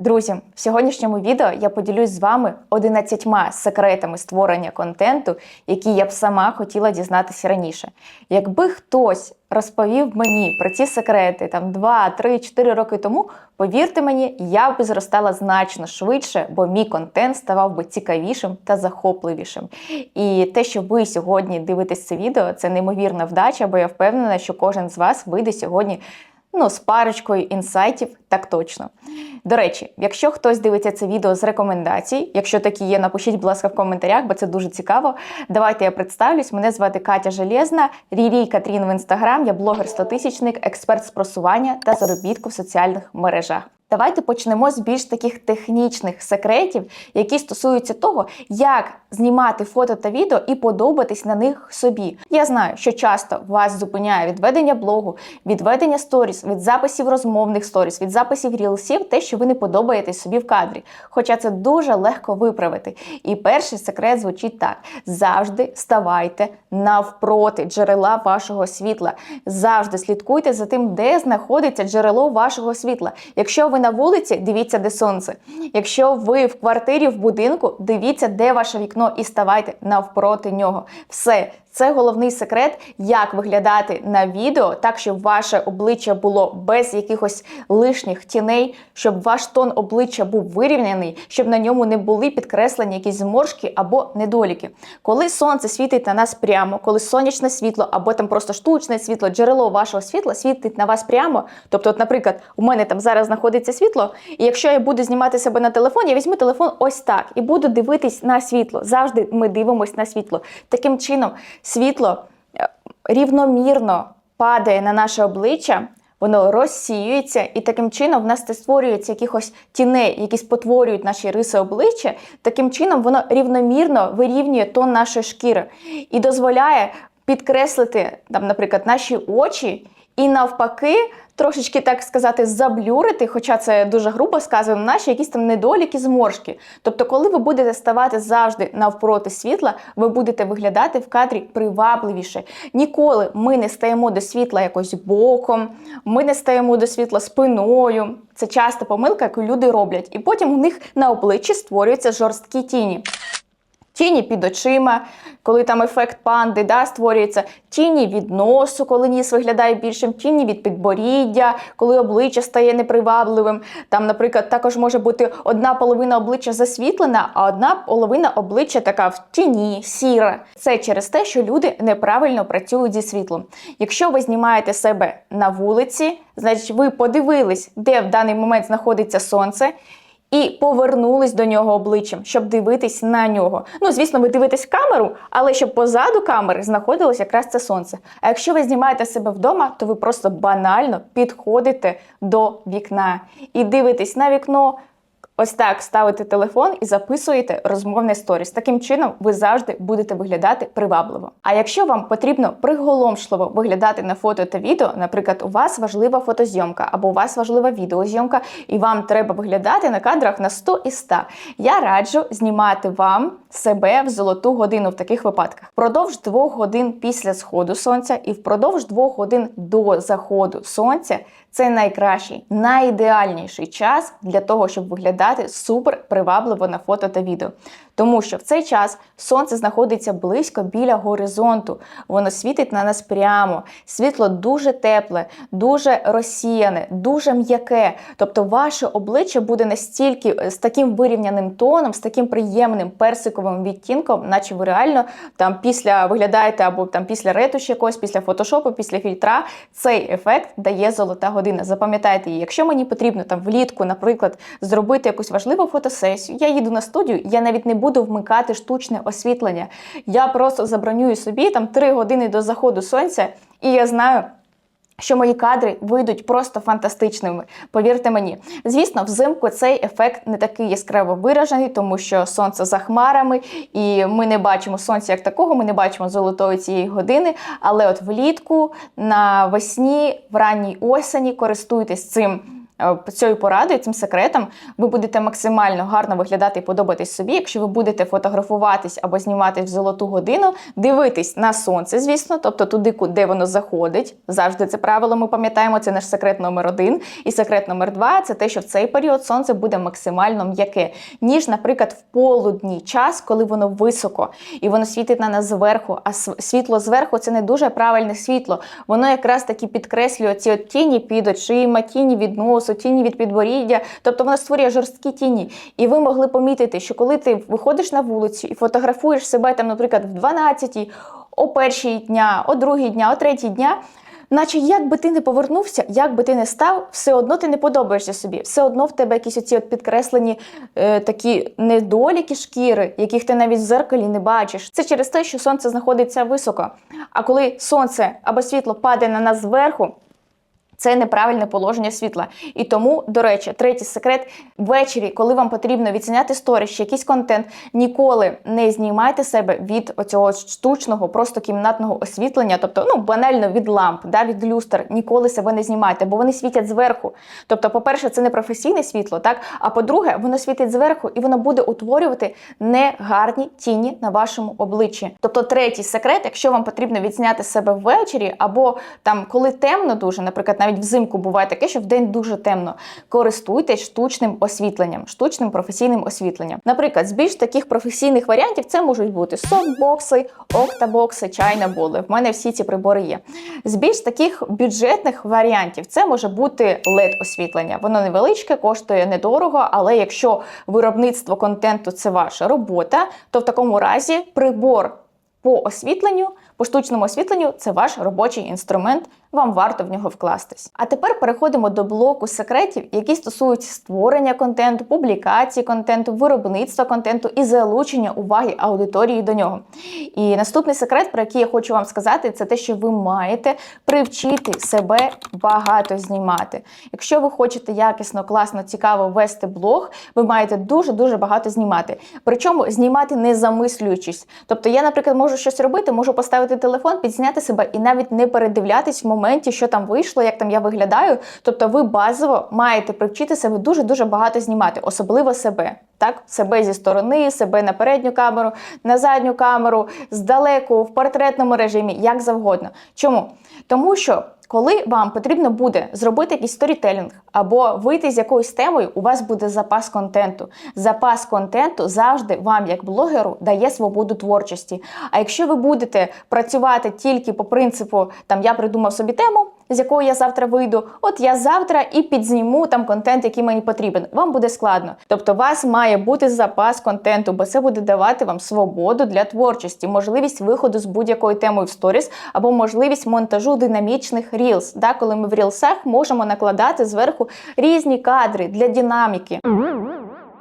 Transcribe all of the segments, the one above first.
Друзі, в сьогоднішньому відео я поділюсь з вами 11 секретами створення контенту, які я б сама хотіла дізнатися раніше. Якби хтось розповів мені про ці секрети там 2, 3, 4 роки тому, повірте мені, я б зростала значно швидше, бо мій контент ставав би цікавішим та захопливішим. І те, що ви сьогодні дивитесь це відео, це неймовірна вдача, бо я впевнена, що кожен з вас вийде сьогодні ну, з парочкою інсайтів, так точно. До речі, якщо хтось дивиться це відео з рекомендацій, якщо такі є, напишіть, будь ласка, в коментарях, бо це дуже цікаво. Давайте я представлюсь. Мене звати Катя Железна, Рірій Катрін в інстаграм, я блогер стотисячник, експерт з просування та заробітку в соціальних мережах. Давайте почнемо з більш таких технічних секретів, які стосуються того, як знімати фото та відео і подобатись на них собі. Я знаю, що часто вас зупиняє відведення блогу, відведення сторіс, від записів розмовних сторіс, від записів рілсів, те, що ви не подобаєтесь собі в кадрі. Хоча це дуже легко виправити. І перший секрет звучить так: завжди ставайте навпроти джерела вашого світла. Завжди слідкуйте за тим, де знаходиться джерело вашого світла. Якщо ви на вулиці, дивіться, де сонце. Якщо ви в квартирі, в будинку, дивіться, де ваше вікно, і ставайте навпроти нього. Все. Це головний секрет, як виглядати на відео, так щоб ваше обличчя було без якихось лишніх тіней, щоб ваш тон обличчя був вирівняний, щоб на ньому не були підкреслені якісь зморшки або недоліки. Коли сонце світить на нас прямо, коли сонячне світло або там просто штучне світло, джерело вашого світла світить на вас прямо. Тобто, от, наприклад, у мене там зараз знаходиться світло, і якщо я буду знімати себе на телефон, я візьму телефон ось так і буду дивитись на світло. Завжди ми дивимося на світло. Таким чином світло е, рівномірно падає на наше обличчя, воно розсіюється, і таким чином в нас не створюється якихось тіней, які спотворюють наші риси обличчя. Таким чином воно рівномірно вирівнює тон нашої шкіри і дозволяє підкреслити, там, наприклад, наші очі, і навпаки. Трошечки, так сказати, заблюрити, хоча це дуже грубо сказано, наші якісь там недоліки, зморшки. Тобто, коли ви будете ставати завжди навпроти світла, ви будете виглядати в кадрі привабливіше. Ніколи ми не стаємо до світла якось боком, ми не стаємо до світла спиною. Це часто помилка, яку люди роблять. І потім у них на обличчі створюються жорсткі тіні. Тіні під очима, коли там ефект панди да, створюється, тіні від носу, коли ніс виглядає більшим, тіні від підборіддя, коли обличчя стає непривабливим. Там, наприклад, також може бути одна половина обличчя засвітлена, а одна половина обличчя така в тіні, сіра. Це через те, що люди неправильно працюють зі світлом. Якщо ви знімаєте себе на вулиці, значить ви подивились, де в даний момент знаходиться сонце. І повернулись до нього обличчям, щоб дивитись на нього. Ну, звісно, ви дивитесь камеру, але щоб позаду камери знаходилось якраз це сонце. А якщо ви знімаєте себе вдома, то ви просто банально підходите до вікна і дивитесь на вікно. Ось так ставите телефон і записуєте розмовний сторіс. Таким чином ви завжди будете виглядати привабливо. А якщо вам потрібно приголомшливо виглядати на фото та відео, наприклад, у вас важлива фотозйомка або у вас важлива відеозйомка, і вам треба виглядати на кадрах на 100 і 100, я раджу знімати вам себе в золоту годину в таких випадках. Впродовж двох годин після сходу сонця і впродовж двох годин до заходу сонця це найкращий, найідеальніший час для того, щоб виглядати супер привабливо на фото та відео. Тому що в цей час сонце знаходиться близько біля горизонту, воно світить на нас прямо. Світло дуже тепле, дуже розсіяне, дуже м'яке. Тобто ваше обличчя буде настільки е, з таким вирівняним тоном, з таким приємним персиковим відтінком, наче ви реально там після виглядаєте або там після ретуші якогось, після фотошопу, після фільтра. Цей ефект дає золота година. Запам'ятайте її, якщо мені потрібно там влітку, наприклад, зробити якусь важливу фотосесію, я їду на студію, я навіть не буду вмикати штучне освітлення. Я просто забронюю собі там 3 години до заходу сонця, і я знаю. Що мої кадри вийдуть просто фантастичними, повірте мені. Звісно, взимку цей ефект не такий яскраво виражений, тому що сонце за хмарами, і ми не бачимо сонця як такого, ми не бачимо золотої цієї години. Але от влітку, навесні, в ранній осені користуйтесь цим цією порадою, цим секретом, ви будете максимально гарно виглядати і подобатись собі, якщо ви будете фотографуватись або зніматись в золоту годину, дивитись на сонце, звісно, тобто туди, куди воно заходить. Завжди це правило ми пам'ятаємо, це наш секрет номер один. І секрет номер два це те, що в цей період сонце буде максимально м'яке, ніж, наприклад, в полудній час, коли воно високо і воно світить на нас зверху. А світло зверху це не дуже правильне світло. Воно якраз таки підкреслює ці от тіні під очима, тіні від носу, тіні від підборіддя. Тобто воно створює жорсткі тіні. І ви могли помітити, що коли ти виходиш на вулицю і фотографуєш себе там, наприклад, в 12-й, о першій дня, о другій дня, о третій дня. Наче як би ти не повернувся, як би ти не став, все одно ти не подобаєшся собі. Все одно в тебе якісь оці от підкреслені е, такі недоліки шкіри, яких ти навіть в зеркалі не бачиш. Це через те, що сонце знаходиться високо. А коли сонце або світло падає на нас зверху. Це неправильне положення світла. І тому, до речі, третій секрет ввечері, коли вам потрібно відзняти сторіс чи якийсь контент, ніколи не знімайте себе від оцього штучного, просто кімнатного освітлення, тобто ну банально від ламп, да, від люстр. Ніколи себе не знімайте, бо вони світять зверху. Тобто, по-перше, це не професійне світло, так а по-друге, воно світить зверху і воно буде утворювати негарні тіні на вашому обличчі. Тобто, третій секрет, якщо вам потрібно відзняти себе ввечері, або там коли темно дуже, наприклад, навіть взимку буває таке, що в день дуже темно. Користуйтесь штучним освітленням, штучним професійним освітленням. Наприклад, з більш таких професійних варіантів це можуть бути софтбокси, октабокси, чайна боли. В мене всі ці прибори є. З більш таких бюджетних варіантів це може бути led освітлення. Воно невеличке, коштує недорого, але якщо виробництво контенту це ваша робота, то в такому разі прибор по освітленню, по штучному освітленню це ваш робочий інструмент вам варто в нього вкластись. А тепер переходимо до блоку секретів, які стосуються створення контенту, публікації контенту, виробництва контенту і залучення уваги аудиторії до нього. І наступний секрет, про який я хочу вам сказати, це те, що ви маєте привчити себе багато знімати. Якщо ви хочете якісно, класно, цікаво вести блог, ви маєте дуже-дуже багато знімати. Причому знімати не замислюючись. Тобто, я, наприклад, можу щось робити, можу поставити телефон, підзняти себе і навіть не передивлятись в моменті, що там вийшло, як там я виглядаю. Тобто, ви базово маєте привчити себе дуже дуже багато знімати, особливо себе. Так, себе зі сторони, себе на передню камеру, на задню камеру, здалеку, в портретному режимі, як завгодно. Чому? Тому що коли вам потрібно буде зробити якийсь сторітелінг або вийти з якоюсь темою, у вас буде запас контенту. Запас контенту завжди вам, як блогеру, дає свободу творчості. А якщо ви будете працювати тільки по принципу, там я придумав собі тему з якою я завтра вийду. От я завтра і підзніму там контент, який мені потрібен. Вам буде складно. Тобто, у вас має бути запас контенту, бо це буде давати вам свободу для творчості, можливість виходу з будь-якою темою в сторіс або можливість монтажу динамічних рілс. Да, коли ми в рілсах можемо накладати зверху різні кадри для динаміки.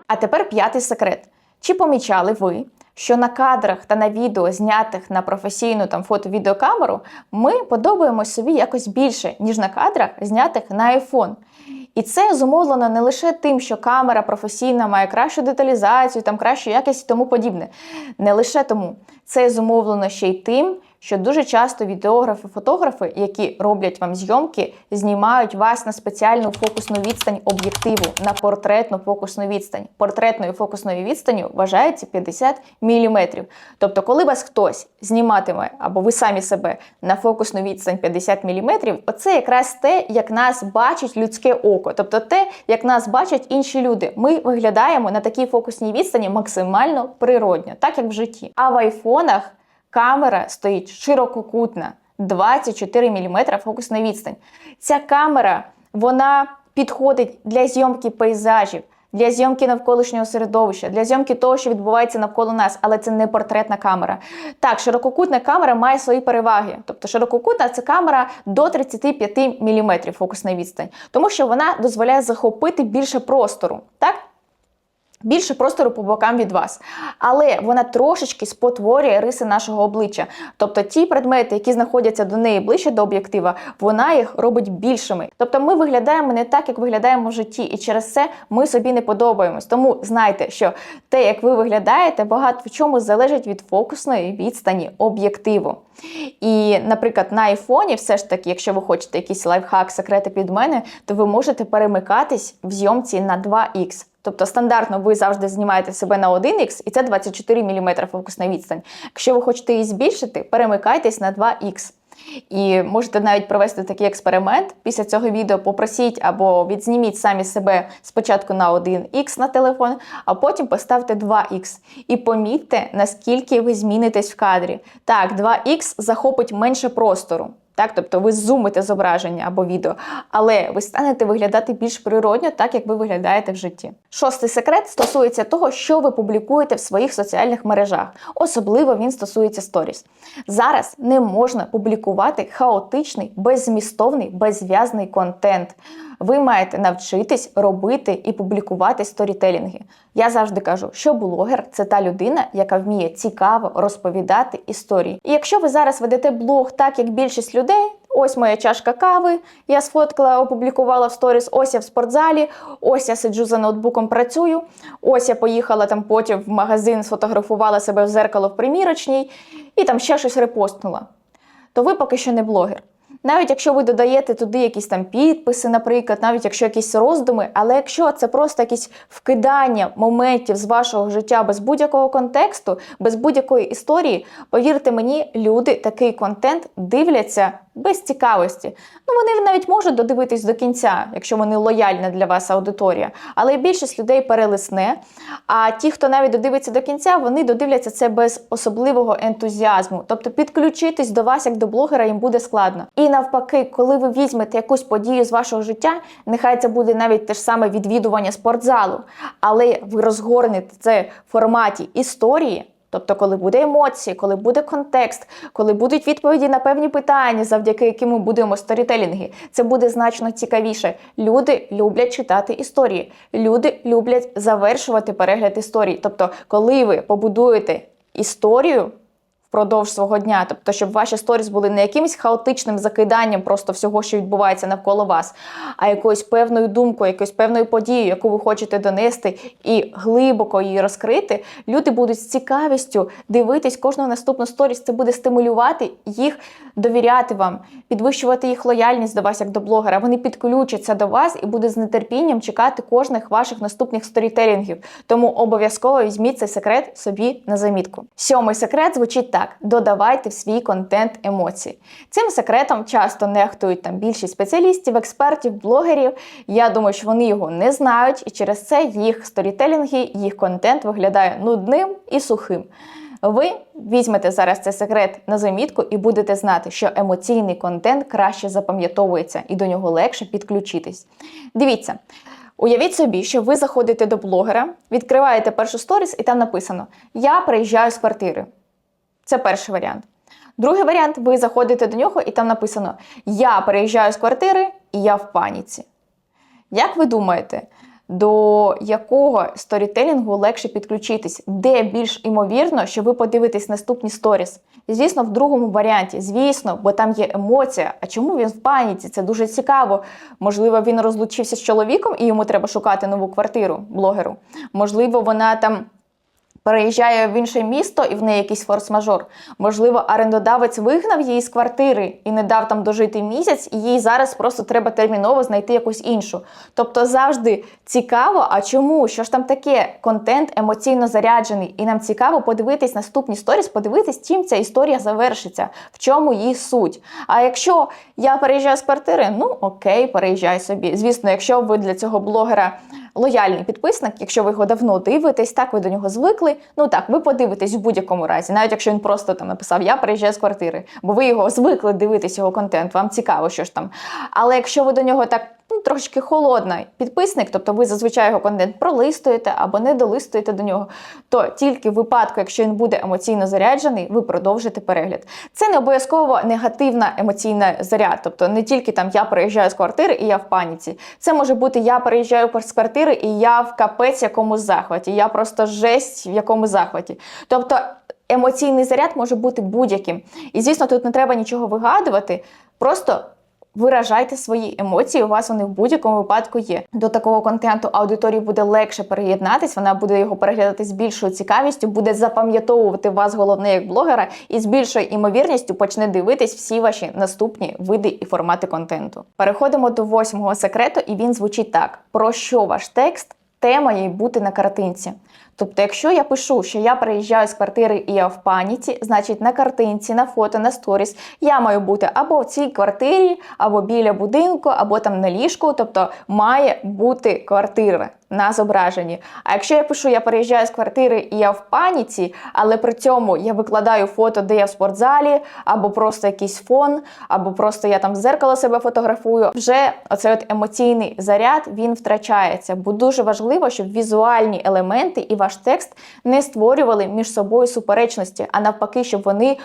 А тепер п'ятий секрет. Чи помічали ви, що на кадрах та на відео, знятих на професійну там фото-відеокамеру, ми подобаємось собі якось більше, ніж на кадрах, знятих на iPhone. І це зумовлено не лише тим, що камера професійна має кращу деталізацію, там кращу якість і тому подібне. Не лише тому. Це зумовлено ще й тим, що дуже часто відеографи, фотографи, які роблять вам зйомки, знімають вас на спеціальну фокусну відстань об'єктиву, на портретну фокусну відстань. Портретною фокусною відстанню вважається 50 мм. Тобто, коли вас хтось зніматиме або ви самі себе на фокусну відстань 50 мм, оце якраз те, як нас бачить людське око, тобто те, як нас бачать інші люди. Ми виглядаємо на такій фокусній відстані максимально природньо, так як в житті. А в айфонах камера стоїть ширококутна, 24 мм фокусна відстань. Ця камера вона підходить для зйомки пейзажів. Для зйомки навколишнього середовища, для зйомки того, що відбувається навколо нас, але це не портретна камера. Так, ширококутна камера має свої переваги. Тобто ширококутна це камера до 35 мм фокусна відстань, тому що вона дозволяє захопити більше простору. Так? Більше простору по бокам від вас, але вона трошечки спотворює риси нашого обличчя. Тобто ті предмети, які знаходяться до неї ближче до об'єктива, вона їх робить більшими. Тобто ми виглядаємо не так, як виглядаємо в житті, і через це ми собі не подобаємось. Тому знайте, що те, як ви виглядаєте, багато в чому залежить від фокусної відстані об'єктиву. І, наприклад, на айфоні, все ж таки, якщо ви хочете якийсь лайфхак, секрети від мене, то ви можете перемикатись в зйомці на 2х. Тобто стандартно ви завжди знімаєте себе на 1х, і це 24 мм фокусна відстань. Якщо ви хочете її збільшити, перемикайтесь на 2х. І можете навіть провести такий експеримент. Після цього відео попросіть або відзніміть самі себе спочатку на 1х на телефон, а потім поставте 2х. І помітьте, наскільки ви змінитесь в кадрі. Так, 2х захопить менше простору. Так, тобто ви зумите зображення або відео, але ви станете виглядати більш природньо, так як ви виглядаєте в житті. Шостий секрет стосується того, що ви публікуєте в своїх соціальних мережах. Особливо він стосується сторіс. Зараз не можна публікувати хаотичний, беззмістовний, безв'язний контент. Ви маєте навчитись робити і публікувати сторітелінги. Я завжди кажу, що блогер це та людина, яка вміє цікаво розповідати історії. І якщо ви зараз ведете блог так, як більшість людей. Ось моя чашка кави, я сфоткала, опублікувала в сторіс. Ось я в спортзалі, ось я сиджу за ноутбуком, працюю. Ось я поїхала там потім в магазин, сфотографувала себе в зеркало в примірочній і там ще щось репостнула. То ви поки що не блогер. Навіть якщо ви додаєте туди якісь там підписи, наприклад, навіть якщо якісь роздуми, але якщо це просто якісь вкидання моментів з вашого життя без будь-якого контексту, без будь-якої історії, повірте мені, люди такий контент дивляться без цікавості. Ну вони навіть можуть додивитись до кінця, якщо вони лояльна для вас аудиторія. Але більшість людей перелисне. А ті, хто навіть додивиться до кінця, вони додивляться це без особливого ентузіазму. Тобто підключитись до вас як до блогера їм буде складно. І навпаки, коли ви візьмете якусь подію з вашого життя, нехай це буде навіть те ж саме відвідування спортзалу, але ви розгорнете це в форматі історії. Тобто, коли буде емоції, коли буде контекст, коли будуть відповіді на певні питання, завдяки яким ми будемо сторітелінги, це буде значно цікавіше. Люди люблять читати історії, люди люблять завершувати перегляд історій. Тобто, коли ви побудуєте історію. Впродовж свого дня, тобто, щоб ваші сторіс були не якимось хаотичним закиданням просто всього, що відбувається навколо вас, а якоюсь певною думкою, якоюсь певною подією, яку ви хочете донести і глибоко її розкрити. Люди будуть з цікавістю дивитись кожного наступну сторіс. Це буде стимулювати їх довіряти вам, підвищувати їх лояльність до вас як до блогера. Вони підключаться до вас і будуть з нетерпінням чекати кожних ваших наступних сторітелінгів. Тому обов'язково візьміть цей секрет собі на замітку. Сьомий секрет звучить так: додавайте в свій контент емоції. Цим секретом часто нехтують там більшість спеціалістів, експертів, блогерів. Я думаю, що вони його не знають, і через це їх сторітелінги, їх контент виглядає нудним і сухим. Ви візьмете зараз цей секрет на замітку і будете знати, що емоційний контент краще запам'ятовується і до нього легше підключитись. Дивіться. Уявіть собі, що ви заходите до блогера, відкриваєте першу сторіс, і там написано Я приїжджаю з квартири. Це перший варіант. Другий варіант ви заходите до нього, і там написано Я переїжджаю з квартири і я в паніці. Як ви думаєте, до якого сторітелінгу легше підключитись, де більш імовірно, що ви подивитесь наступні сторіс? Звісно, в другому варіанті, звісно, бо там є емоція. А чому він в паніці? Це дуже цікаво. Можливо, він розлучився з чоловіком і йому треба шукати нову квартиру блогеру. Можливо, вона там. Переїжджає в інше місто і в неї якийсь форс-мажор. Можливо, орендодавець вигнав її з квартири і не дав там дожити місяць, і їй зараз просто треба терміново знайти якусь іншу. Тобто завжди цікаво, а чому? Що ж там таке? Контент емоційно заряджений, і нам цікаво подивитись наступні сторіс, подивитись, чим ця історія завершиться, в чому її суть. А якщо я переїжджаю з квартири, ну окей, переїжджай собі. Звісно, якщо ви для цього блогера лояльний підписник, якщо ви його давно дивитесь, так ви до нього звикли. Ну так, ви подивитесь в будь-якому разі, навіть якщо він просто там написав Я приїжджаю з квартири, бо ви його звикли дивитись його контент, вам цікаво, що ж там. Але якщо ви до нього так трошечки холодний підписник, тобто ви зазвичай його контент пролистуєте або не долистуєте до нього, то тільки в випадку, якщо він буде емоційно заряджений, ви продовжите перегляд. Це не обов'язково негативна емоційна заряд, тобто не тільки там я переїжджаю з квартири і я в паніці. Це може бути я переїжджаю з квартири і я в капець якомусь захваті. Я просто жесть в якомусь захваті. Тобто емоційний заряд може бути будь-яким. І звісно, тут не треба нічого вигадувати. Просто виражайте свої емоції. У вас вони в будь-якому випадку є. До такого контенту аудиторії буде легше переєднатись, вона буде його переглядати з більшою цікавістю, буде запам'ятовувати вас головне як блогера, і з більшою імовірністю почне дивитись всі ваші наступні види і формати контенту. Переходимо до восьмого секрету, і він звучить так: про що ваш текст? Те має бути на картинці. Тобто, якщо я пишу, що я приїжджаю з квартири і я в паніці, значить на картинці, на фото, на сторіс я маю бути або в цій квартирі, або біля будинку, або там на ліжку. Тобто має бути квартира на зображенні. А якщо я пишу, я переїжджаю з квартири і я в паніці, але при цьому я викладаю фото, де я в спортзалі, або просто якийсь фон, або просто я там в зеркало себе фотографую, вже оцей от емоційний заряд він втрачається. Бо дуже важливо, щоб візуальні елементи і ваш текст не створювали між собою суперечності, а навпаки, щоб вони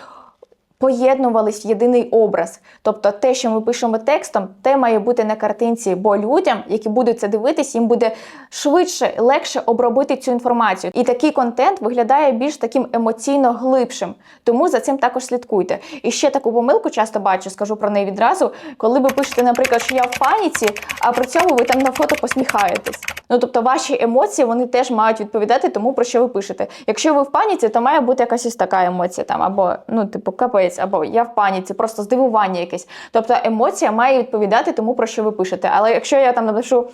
поєднувались в єдиний образ. Тобто те, що ми пишемо текстом, те має бути на картинці, бо людям, які будуть це дивитись, їм буде швидше, легше обробити цю інформацію. І такий контент виглядає більш таким емоційно глибшим. Тому за цим також слідкуйте. І ще таку помилку часто бачу, скажу про неї відразу, коли ви пишете, наприклад, що я в паніці, а при цьому ви там на фото посміхаєтесь. Ну тобто ваші емоції вони теж мають відповідати тому, про що ви пишете. Якщо ви в паніці, то має бути якась ось така емоція, там або ну, типу, капець, або я в паніці, просто здивування якесь. Тобто емоція має відповідати тому, про що ви пишете. Але якщо я там напишу,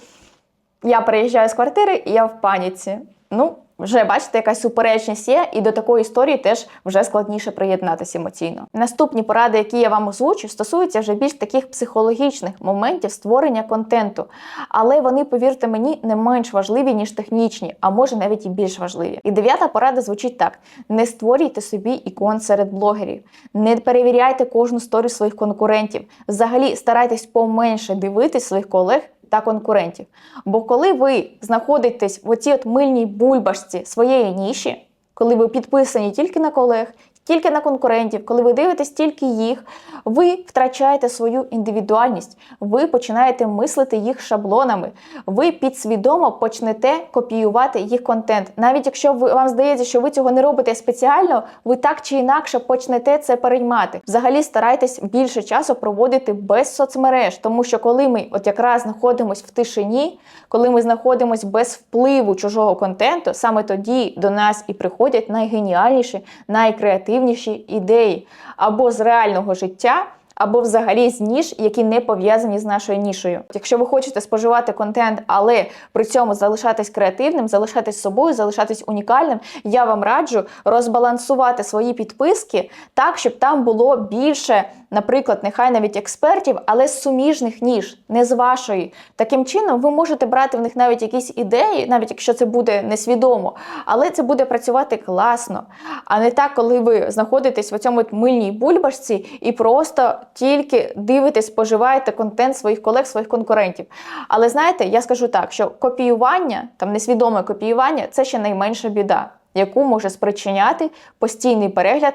я переїжджаю з квартири і я в паніці, ну. Вже бачите, якась суперечність є, і до такої історії теж вже складніше приєднатися емоційно. Наступні поради, які я вам озвучу, стосуються вже більш таких психологічних моментів створення контенту. Але вони, повірте мені, не менш важливі, ніж технічні, а може навіть і більш важливі. І дев'ята порада звучить так: не створюйте собі ікон серед блогерів, не перевіряйте кожну сторію своїх конкурентів. Взагалі старайтесь поменше дивитись своїх колег та конкурентів. Бо коли ви знаходитесь в оцій от мильній бульбашці своєї ніші, коли ви підписані тільки на колег, тільки на конкурентів, коли ви дивитесь тільки їх, ви втрачаєте свою індивідуальність, ви починаєте мислити їх шаблонами, ви підсвідомо почнете копіювати їх контент. Навіть якщо вам здається, що ви цього не робите спеціально, ви так чи інакше почнете це переймати. Взагалі старайтесь більше часу проводити без соцмереж, тому що коли ми от якраз знаходимося в тишині, коли ми знаходимося без впливу чужого контенту, саме тоді до нас і приходять найгеніальніші, найкреативніші ідеї або з реального життя. Або взагалі з ніж, які не пов'язані з нашою нішою. Якщо ви хочете споживати контент, але при цьому залишатись креативним, залишатись собою, залишатись унікальним, я вам раджу розбалансувати свої підписки так, щоб там було більше, наприклад, нехай навіть експертів, але з суміжних ніж, не з вашої. Таким чином, ви можете брати в них навіть якісь ідеї, навіть якщо це буде несвідомо, але це буде працювати класно. А не так, коли ви знаходитесь в цьому мильній бульбашці і просто тільки дивитесь, споживаєте контент своїх колег, своїх конкурентів. Але знаєте, я скажу так, що копіювання, там несвідоме копіювання це ще найменша біда, яку може спричиняти постійний перегляд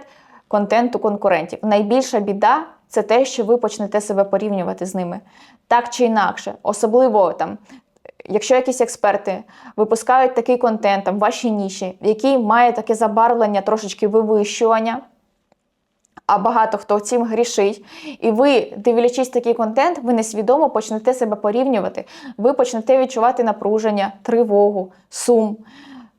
контенту конкурентів. Найбільша біда це те, що ви почнете себе порівнювати з ними так чи інакше, особливо там. Якщо якісь експерти випускають такий контент там, в вашій ніші, який має таке забарвлення трошечки вивищування, а багато хто цим грішить, і ви, дивлячись такий контент, ви несвідомо почнете себе порівнювати, ви почнете відчувати напруження, тривогу, сум.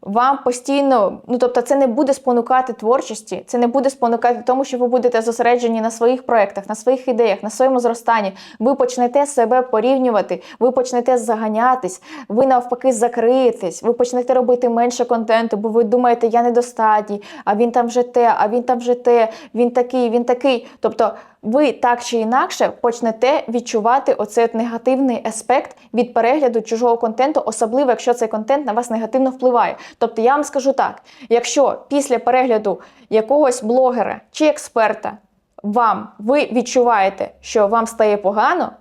Вам постійно, ну тобто, це не буде спонукати творчості, це не буде спонукати тому, що ви будете зосереджені на своїх проєктах, на своїх ідеях, на своєму зростанні. Ви почнете себе порівнювати, ви почнете заганятись, ви навпаки закриєтесь, ви почнете робити менше контенту, бо ви думаєте, я недостатній, а він там вже те, а він там вже те, він такий, він такий. Тобто ви так чи інакше почнете відчувати оцей негативний аспект від перегляду чужого контенту, особливо якщо цей контент на вас негативно впливає. Тобто я вам скажу так: якщо після перегляду якогось блогера чи експерта вам ви відчуваєте, що вам стає погано,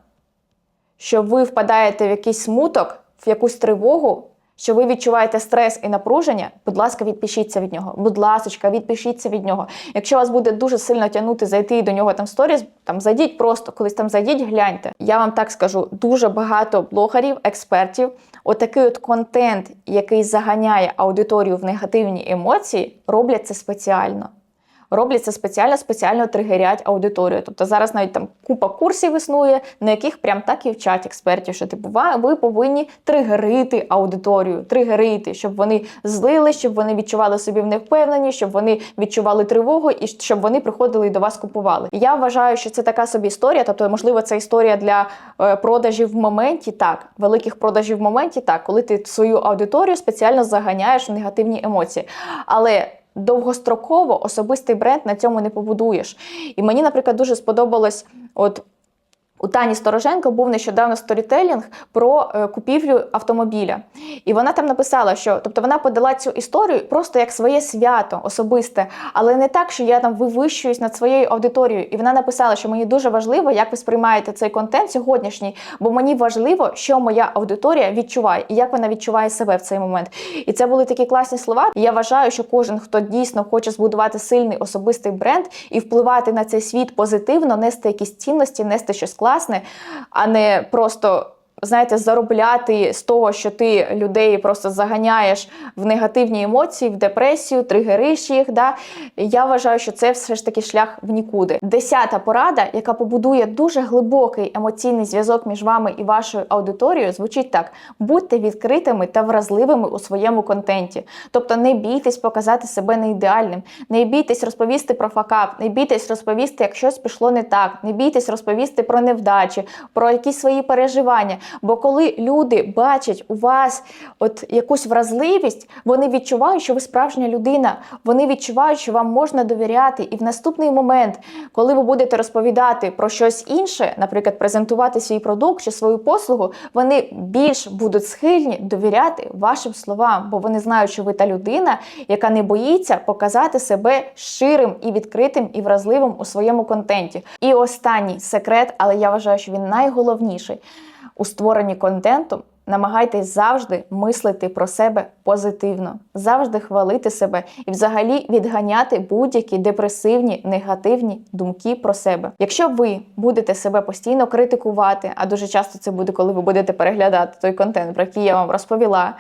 що ви впадаєте в якийсь смуток, в якусь тривогу, що ви відчуваєте стрес і напруження, будь ласка, відпишіться від нього. Будь ласка, відпишіться від нього. Якщо вас буде дуже сильно тягнути зайти до нього там в сторіс, там зайдіть просто, колись там зайдіть, гляньте. Я вам так скажу: дуже багато блогерів, експертів, отакий от контент, який заганяє аудиторію в негативні емоції, роблять це спеціально. Роблять це спеціально, спеціально тригерять аудиторію. Тобто зараз навіть там купа курсів існує, на яких прям так і вчать експертів, що типу ви повинні тригерити аудиторію, тригерити, щоб вони злили, щоб вони відчували собі в невпевненість, щоб вони відчували тривогу і щоб вони приходили і до вас купували. Я вважаю, що це така собі історія. Тобто, можливо, це історія для е, продажів в моменті, так, великих продажів в моменті, так, коли ти свою аудиторію спеціально заганяєш в негативні емоції. Але довгостроково особистий бренд на цьому не побудуєш. І мені, наприклад, дуже сподобалось, от у Тані Стороженко був нещодавно сторітелінг про е, купівлю автомобіля. І вона там написала, що тобто вона подала цю історію просто як своє свято особисте, але не так, що я там вивищуюсь над своєю аудиторією. І вона написала, що мені дуже важливо, як ви сприймаєте цей контент сьогоднішній, бо мені важливо, що моя аудиторія відчуває і як вона відчуває себе в цей момент. І це були такі класні слова. Я вважаю, що кожен, хто дійсно хоче збудувати сильний особистий бренд і впливати на цей світ позитивно, нести якісь цінності, нести щось класне, а не просто. Знаєте, заробляти з того, що ти людей просто заганяєш в негативні емоції, в депресію, тригериш їх. Да? Я вважаю, що це все ж таки шлях в нікуди. Десята порада, яка побудує дуже глибокий емоційний зв'язок між вами і вашою аудиторією, звучить так: будьте відкритими та вразливими у своєму контенті. Тобто не бійтесь показати себе неідеальним, не бійтесь розповісти про факап, не бійтесь розповісти, як щось пішло не так, не бійтесь розповісти про невдачі, про якісь свої переживання. Бо коли люди бачать у вас от якусь вразливість, вони відчувають, що ви справжня людина. Вони відчувають, що вам можна довіряти. І в наступний момент, коли ви будете розповідати про щось інше, наприклад, презентувати свій продукт чи свою послугу, вони більш будуть схильні довіряти вашим словам, бо вони знають, що ви та людина, яка не боїться показати себе щирим і відкритим і вразливим у своєму контенті. І останній секрет, але я вважаю, що він найголовніший у створенні контенту. Намагайтесь завжди мислити про себе позитивно, завжди хвалити себе і взагалі відганяти будь-які депресивні негативні думки про себе. Якщо ви будете себе постійно критикувати, а дуже часто це буде, коли ви будете переглядати той контент, про який я вам розповіла,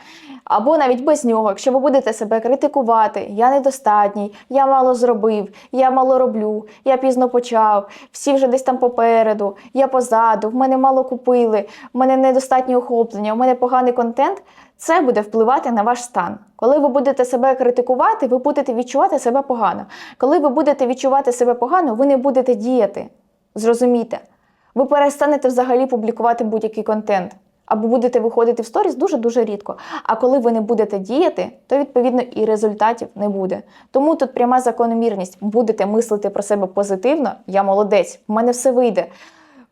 або навіть без нього, якщо ви будете себе критикувати, я недостатній, я мало зробив, я мало роблю, я пізно почав, всі вже десь там попереду, я позаду, в мене мало купили, в мене недостатнє охоплення, у мене поганий контент. Це буде впливати на ваш стан. Коли ви будете себе критикувати, ви будете відчувати себе погано. Коли ви будете відчувати себе погано, ви не будете діяти. Зрозумійте, ви перестанете взагалі публікувати будь-який контент. Або будете виходити в сторіс дуже-дуже рідко. А коли ви не будете діяти, то відповідно і результатів не буде. Тому тут пряма закономірність. Будете мислити про себе позитивно, я молодець, в мене все вийде.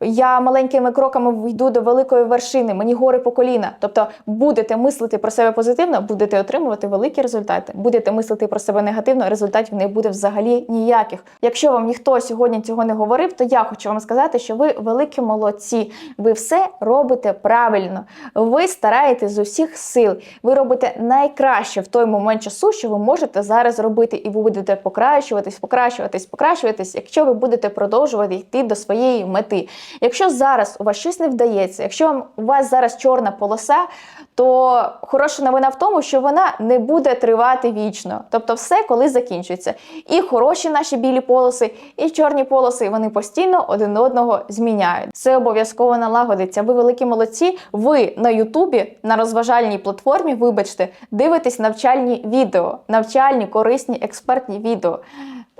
Я маленькими кроками йду до великої вершини, мені гори по коліна. Тобто будете мислити про себе позитивно, будете отримувати великі результати. Будете мислити про себе негативно, результатів не буде взагалі ніяких. Якщо вам ніхто сьогодні цього не говорив, то я хочу вам сказати, що ви великі молодці. Ви все робите правильно. Ви стараєтесь з усіх сил. Ви робите найкраще в той момент часу, що ви можете зараз робити, і ви будете покращуватись, покращуватись, покращуватись, якщо ви будете продовжувати йти до своєї мети. Якщо зараз у вас щось не вдається, якщо вам у вас зараз чорна полоса, то хороша новина в тому, що вона не буде тривати вічно. Тобто, все коли закінчується. І хороші наші білі полоси, і чорні полоси вони постійно один одного зміняють. Все обов'язково налагодиться. Ви великі молодці. Ви на Ютубі на розважальній платформі, вибачте, дивитесь навчальні відео, навчальні, корисні, експертні відео.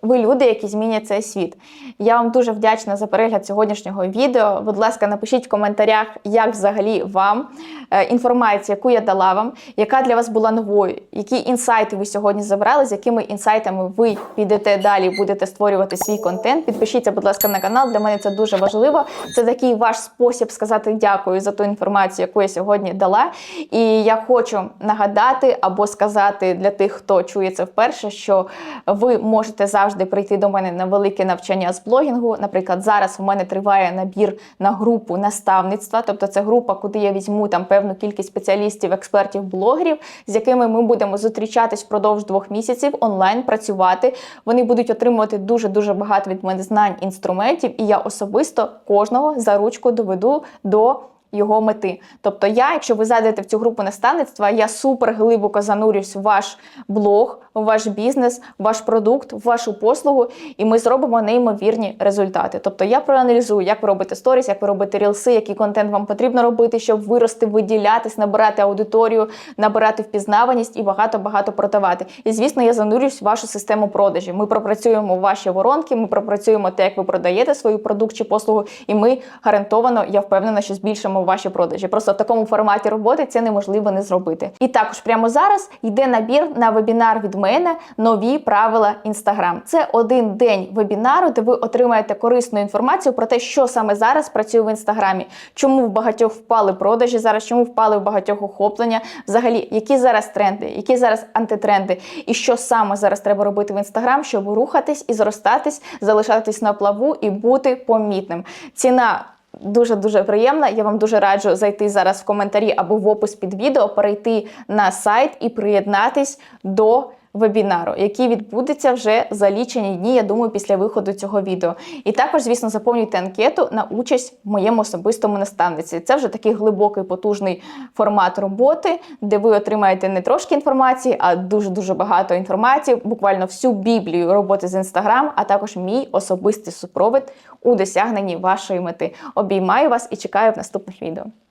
Ви люди, які змінять цей світ. Я вам дуже вдячна за перегляд сьогоднішнього відео. Будь ласка, напишіть в коментарях, як взагалі вам е, інформація, яку я дала вам, яка для вас була новою, які інсайти ви сьогодні забрали, з якими інсайтами ви підете далі, будете створювати свій контент. Підпишіться, будь ласка, на канал. Для мене це дуже важливо. Це такий ваш спосіб сказати дякую за ту інформацію, яку я сьогодні дала. І я хочу нагадати або сказати для тих, хто чує це вперше, що ви можете завжди завжди прийти до мене на велике навчання з блогінгу. Наприклад, зараз у мене триває набір на групу наставництва, тобто це група, куди я візьму там певну кількість спеціалістів, експертів, блогерів, з якими ми будемо зустрічатись впродовж двох місяців онлайн працювати. Вони будуть отримувати дуже дуже багато від мене знань, інструментів, і я особисто кожного за ручку доведу до. Його мети. Тобто, я, якщо ви зайдете в цю групу наставництва, я супер глибоко занурюсь в ваш блог, в ваш бізнес, в ваш продукт, в вашу послугу, і ми зробимо неймовірні результати. Тобто я проаналізую, як ви робите сторіс, як ви робите рілси, який контент вам потрібно робити, щоб вирости, виділятись, набирати аудиторію, набирати впізнаваність і багато-багато продавати. І звісно, я занурюсь в вашу систему продажів. Ми пропрацюємо ваші воронки, ми пропрацюємо те, як ви продаєте свою продукт чи послугу, і ми гарантовано, я впевнена, що збільшимо ваші продажі. Просто в такому форматі роботи це неможливо не зробити. І також прямо зараз йде набір на вебінар від мене нові правила Інстаграм. Це один день вебінару, де ви отримаєте корисну інформацію про те, що саме зараз працює в інстаграмі, чому в багатьох впали продажі зараз, чому впали в багатьох охоплення, взагалі, які зараз тренди, які зараз антитренди, і що саме зараз треба робити в інстаграм, щоб рухатись і зростатись, залишатись на плаву і бути помітним. Ціна. Дуже дуже приємна. Я вам дуже раджу зайти зараз в коментарі або в опис під відео, перейти на сайт і приєднатись до вебінару, який відбудеться вже за лічені дні, я думаю, після виходу цього відео. І також, звісно, заповнюйте анкету на участь в моєму особистому наставниці. Це вже такий глибокий потужний формат роботи, де ви отримаєте не трошки інформації, а дуже дуже багато інформації, буквально всю біблію роботи з інстаграм, а також мій особистий супровід у досягненні вашої мети. Обіймаю вас і чекаю в наступних відео.